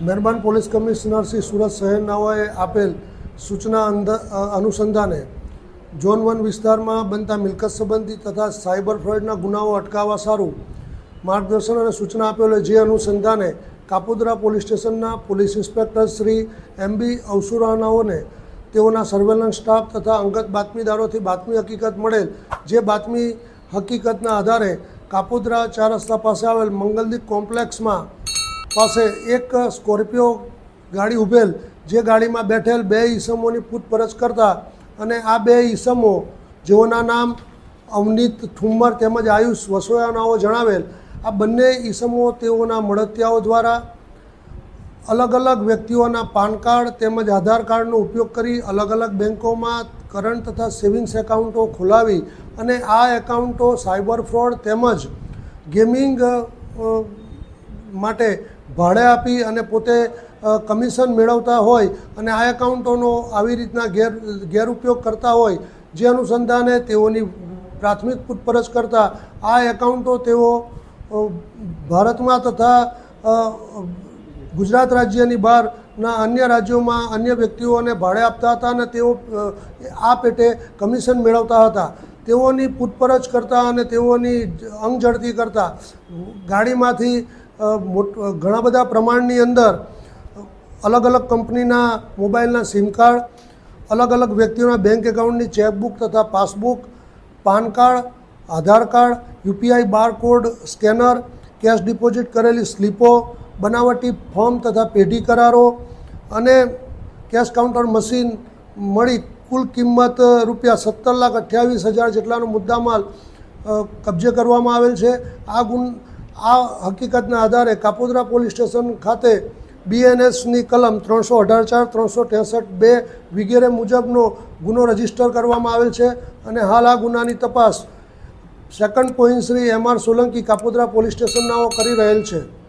મહેરબાન police commissioner Shri Surat શહેરનાઓએ આપેલ સૂચના અનુસંધાને ઝોન વન વિસ્તારમાં બનતા મિલકત સંબંધી તથા સાયબર ફ્રોડના ગુનાઓ અટકાવવા સારું માર્ગદર્શન અને સૂચના આપેલ જે અનુસંધાને કાપોદરા પોલીસ સ્ટેશનના police inspector Shri M B અવસુરાનાઓને તેઓના સર્વેલન્સ સ્ટાફ તથા અંગત બાતમીદારોથી બાતમી હકીકત મળેલ જે બાતમી હકીકતના આધારે કાપોદરા ચાર રસ્તા પાસે આવેલ મંગલદીપ કોમ્પ્લેક્સમાં પાસે એક સ્કોર્પિયો ગાડી ઉભેલ, જે ગાડીમાં બેઠેલ બે ઈસમોની પૂછપરછ કરતા અને આ બે ઈસમો જેઓના નામ અવનીત ઠુમ્મર તેમજ આયુષ વસોયાનાઓ જણાવેલ, આ બંને ઈસમો તેઓના મળતિયાઓ દ્વારા અલગ અલગ વ્યક્તિઓના પાન કાર્ડ તેમજ આધાર કાર્ડનો ઉપયોગ કરી અલગ અલગ બેન્કોમાં કરંટ તથા સેવિંગ્સ એકાઉન્ટો ખોલાવી અને આ એકાઉન્ટો સાયબર ફ્રોડ તેમજ ગેમિંગ માટે ભાડે આપી અને પોતે કમિશન મેળવતા હોય અને આ એકાઉન્ટોનો આવી રીતના ગેર, ગેરઉપયોગ કરતા હોય, જે અનુસંધાને તેઓની પ્રાથમિક પૂછપરછ કરતા, આ એકાઉન્ટો તેઓ ભારતમાં તથા ગુજરાત રાજ્યની બહારના અન્ય રાજ્યોમાં અન્ય વ્યક્તિઓને ભાડે આપતા હતા અને તેઓ આ પેટે કમિશન મેળવતા હતા. તેઓની પૂછપરછ કરતા અને તેઓની અંગ ઝડતી કરતા. ગાડીમાંથી ઘણા બધા પ્રમાણની અંદર અલગ અલગ કંપનીના મોબાઈલના સિમ કાર્ડ, અલગ અલગ વ્યક્તિઓના બેંક એકાઉન્ટની ચેકબુક તથા passbook, PAN card, Aadhaar card, UPI barcode, scanner, cash deposit કરેલી સ્લીપો, બનાવટી ફોર્મ તથા પેઢી કરારો અને કેશ કાઉન્ટર મશીન મળી કુલ કિંમત રૂપિયા સત્તર લાખ અઠ્યાવીસ હજાર જેટલાનો મુદ્દામાલ કબજે કરવામાં આવેલ છે. આ ગુન આ હકીકતના આધારે કાપોદરા પોલીસ સ્ટેશન ખાતે બીએનએસની કલમ ત્રણસો અઢાર ચાર ત્રણસો ત્રેસઠ બે વગેરે મુજબનો ગુનો રજિસ્ટર કરવામાં આવેલ છે અને હાલ આ ગુનાની તપાસ second point Shri M R Solanki Kapodra police સ્ટેશનનાઓ કરી રહેલ છે.